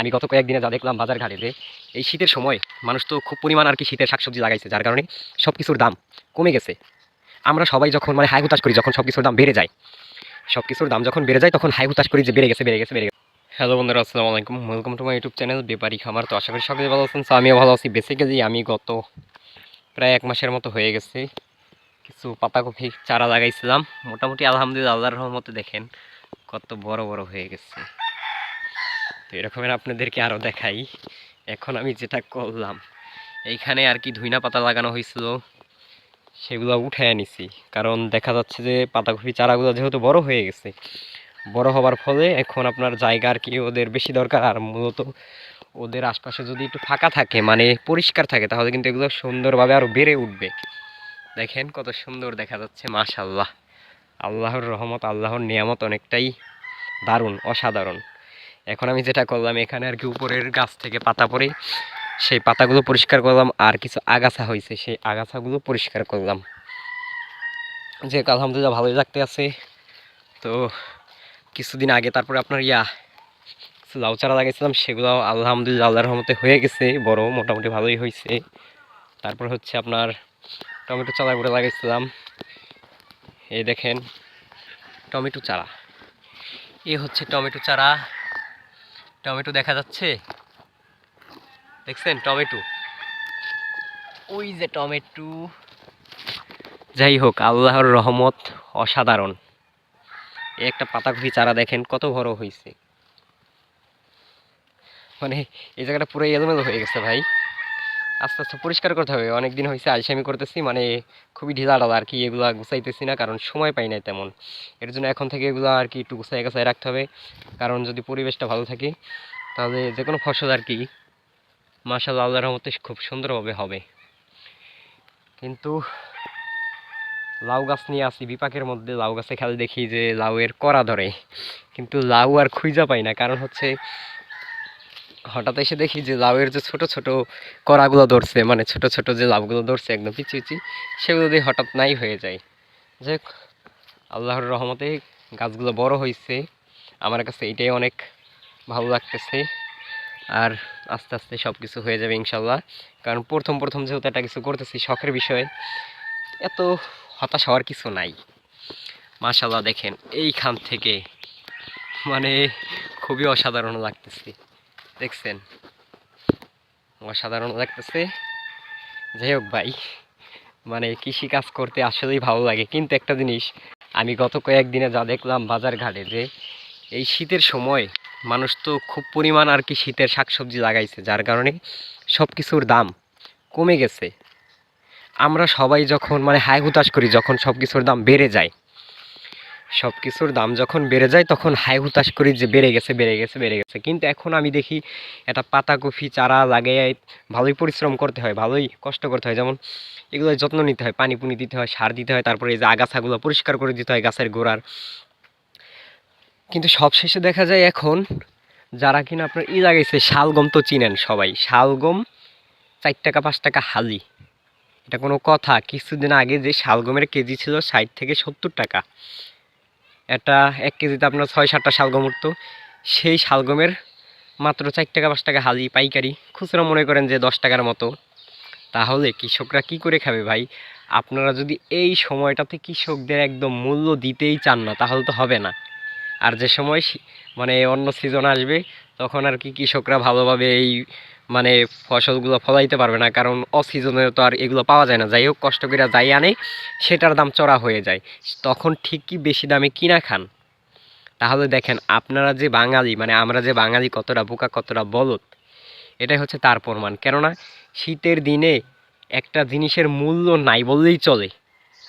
আমি গত কয়েকদিনে যা দেখলাম বাজার ঘাটে যে এই শীতের সময় মানুষ তো খুব পরিমাণ আর কি শীতের শাকসবজি লাগাইছে, যার কারণে সব কিছুর দাম কমে গেছে। আমরা সবাই যখন মানে হাই হুতাশ করি, যখন সব কিছুর দাম বেড়ে যায় সব কিছুর দাম যখন বেড়ে যায়, তখন হাই হুতাশ করি যে বেড়ে গেছে বেড়ে গেছে বেড়ে গেছে। হ্যালো বন্ধুরা, আসসালামু আলাইকুম। Welcome to my YouTube channel বেপারি খামার তো আশা করি সকলে ভালো আছেন। আমিও ভালো আছি। বেসিক্যালি আমি গত প্রায় এক মাসের মতো হয়ে গেছে। কিছু পাতাকপি চারা লাগাইছিলাম। মোটামুটি আলহামদুলিল্লাহ, আল্লাহর রহমতে দেখেন, কত বড় বড় হয়ে গেছে। তো এরকমের আপনাদেরকে আরও দেখাই। এখন আমি যেটা করলাম, এইখানে আর কি ধুইনা পাতা লাগানো হয়েছিল সেগুলো উঠে নিছি। কারণ দেখা যাচ্ছে যে পাতাকপি চারাগুলো যেহেতু বড় হয়ে গেছে, বড় হওয়ার ফলে এখন আপনার জায়গা আর কি ওদের বেশি দরকার। আর মূলত ওদের আশপাশে যদি একটু ফাঁকা থাকে মানে পরিষ্কার থাকে, তাহলে কিন্তু এগুলো সুন্দরভাবে আরও বেড়ে উঠবে। দেখেন কত সুন্দর দেখা যাচ্ছে মাশাল্লাহ আল্লাহর রহমত, আল্লাহর নিয়ামত অনেকটাই দারুণ, অসাধারণ। এখন আমি যেটা করলাম, এখানে আর কি উপরের গাছ থেকে পাতা পড়ে, সেই পাতাগুলো পরিষ্কার করলাম, আর কিছু আগাছা হয়েছে, সেই আগাছাগুলো পরিষ্কার করলাম। যে আলহামদুলিল্লাহ ভালোই লাগতে আছে। তো কিছুদিন আগে তারপরে আপনার ইয়া, কিছু লাউ চারা লাগাইছিলাম সেগুলো আলহামদুলিল্লাহ আল্লাহর রহমতে হয়ে গেছে, বড়, মোটামুটি ভালোই হয়েছে। তারপর হচ্ছে আপনার টমেটো চারা করে লাগাইছিলাম এই দেখেন, টমেটো চারা। এ হচ্ছে টমেটো চারা। টমেটো দেখা যাচ্ছে? দেখছেন টমেটো? ওই যে টমেটো। যাই হোক, আল্লাহর রহমত অসাধারণ। এই একটা পাতাকপি চারা দেখেন, কত বড় হয়েছে মানে এই জায়গাটা পুরো এলোমেলো হয়ে গেছে ভাই। আস্তে আস্তে পরিষ্কার করতে হবে। অনেক দিন হয়েছে আলসামি করতেছি মানে খুবই ঢিলা ডালা আর কি, এগুলা গুছাইতেছি না, কারণ সময় পাই না তেমন। এর জন্য এখন থেকে এগুলো আর কি একটু গুছাই গাছাই রাখতে হবে, কারণ যদি পরিবেশটা ভালো থাকে, তাহলে যে কোনো ফসল আর কি মাশাল্লাহ আল্লাহর রহমতে খুব সুন্দরভাবে হবে। কিন্তু লাউ গাছ নিয়ে আসি, বিপাকের মধ্যে লাউ গাছে খালি দেখি যে লাউয়ের করা ধরে। কিন্তু লাউ আর খুঁজা পাই না, কারণ হচ্ছে হঠাৎ এসে দেখি যে লাউয়ের যে ছোট ছোট করাগুলো ধরছে মানে ছোট ছোট যে লাউগুলো ধরছে একদম পিচি পিচি, সেগুলো দিয়ে হঠাৎ নাই হয়ে যায়। যে আল্লাহর রহমতে গাছগুলো বড় হয়েছে আমার কাছে এটাই অনেক ভালো লাগতেছে। আর আস্তে আস্তে সব কিছু হয়ে যাবে ইনশাল্লাহ কারণ প্রথম প্রথম যেহেতু একটা কিছু করতেছি শখের বিষয়ে, এত হতাশ হওয়ার কিছু নাই। মাশাল্লাহ দেখেন, এইখান থেকে মানে খুবই অসাধারণ লাগতেছে। দেখছেন? অসাধারণ লাগতেছে। যাই হোক ভাই মানে কৃষি কাজ করতে আসলেই ভালো লাগে। কিন্তু একটা জিনিস, আমি গত কয়েকদিনে যা দেখলাম বাজার ঘাটে যে, এই শীতের সময় মানুষ তো খুব পরিমাণ আর কি শীতের শাকসবজি লাগাইছে, যার কারণে সব কিছুর দাম কমে গেছে। আমরা সবাই যখন মানে হাই হুতাশ করি, যখন সব কিছুর দাম বেড়ে যায় সব কিছুর দাম যখন বেড়ে যায়, তখন হাই হুতাশ করি যে বেড়ে গেছে বেড়ে গেছে বেড়ে গেছে। কিন্তু এখন আমি দেখি একটা পাতাকপি, চারা লাগিয়ে ভালোই পরিশ্রম করতে হয়, ভালোই কষ্ট করতে হয়। যেমন এগুলো যত্ন নিতে হয়, পানি পুনি দিতে হয়, সার দিতে হয়, তারপরে এই যে আগাছাগুলো পরিষ্কার করে দিতে হয় গাছের গোড়ার। কিন্তু সবশেষে দেখা যায় এখন যারা কিনা আপনার ই লাগাইছে, শালগম তো চিনেন সবাই। শালগম চার টাকা, পাঁচ টাকা হালি। এটা কোনো কথা। কিছুদিন আগে যে শালগমের কেজি ছিল ষাট থেকে সত্তর টাকা। এটা এক কেজিতে আপনার ছয় সাতটা শালগম উঠতো। সেই শালগমের মাত্র চার টাকা, পাঁচ টাকা হালি পাইকারি। খুচরা মনে করেন যে দশ টাকার মতো। তাহলে কৃষকরা কি করে খাবে ভাই? আপনারা যদি এই সময়টাতে কৃষকদের একদম মূল্য দিতেই চান না, তাহলে তো হবে না। আর যে সময় মানে অন্য সিজন আসবে, তখন আর কি কৃষকরা ভালোভাবে এই মানে ফসলগুলো ফলাইতে পারবে না, কারণ অসিজনে তো আর এগুলো পাওয়া যায় না। যাই হোক, কষ্ট করে যাই আনে, সেটার দাম চড়া হয়ে যায়। তখন ঠিকই বেশি দামে কিনা খান। তাহলে দেখেন, আপনারা যে বাঙালি মানে আমরা যে বাঙালি কতটা বোকা, কতটা বলদ, এটাই হচ্ছে তার প্রমাণ। কেননা, শীতের দিনে একটা জিনিসের মূল্য নাই বললেই চলে,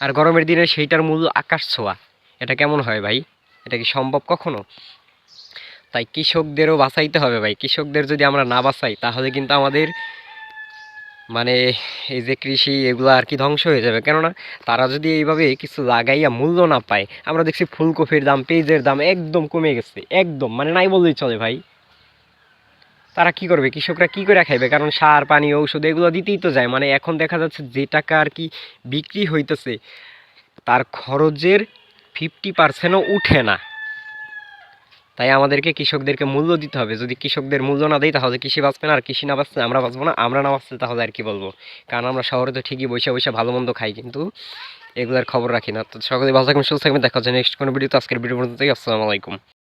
আর গরমের দিনে সেইটার মূল্য আকাশ ছোঁয়া। এটা কেমন হয় ভাই? এটা কি সম্ভব কখনো? তাই কৃষকদেরও বাঁচাইতে হবে ভাই। কৃষকদের যদি আমরা না বাঁচাই, তাহলে কিন্তু আমাদের মানে এই যে কৃষি, এগুলো আর কি ধ্বংস হয়ে যাবে। কেননা তারা যদি এইভাবে কিছু লাগাইয়া মূল্য না পায়, আমরা দেখছি ফুলকপির দাম, পেঁয়াজের দাম একদম কমে গেছে। একদম মানে নাই বললেই চলে ভাই। তারা কি করবে? কৃষকরা কি করে খাইবে? কারণ সার, পানি, ঔষধ এগুলো দিতেই তো যায়। মানে এখন দেখা যাচ্ছে যে টাকা আর কি বিক্রি হইতেছে, তার খরচের ফিফটি পার্সেন্টও উঠে না। তাই আমাদেরকে কৃষকদেরকে মূল্য দিতে হবে। যদি কৃষকদের মূল্য না দেয় তাহলে কৃষি বাঁচবে না, আর কৃষি না বাঁচতে আমরা বাঁচবো না। আমরা না বাঁচতে তাহলে আর কি বলব? কারণ আমরা শহরে তো ঠিকই বসে বসে ভালো মন্দ খাই, কিন্তু এগুলার খবর রাখি না। তো সকলে ভালো থাকবেন, সুস্থ থাকবেন। দেখা হচ্ছে নেক্সট কোনো ভিডিও তো। আজকের ভিডিও পর্যন্তই। আসসালামু আলাইকুম।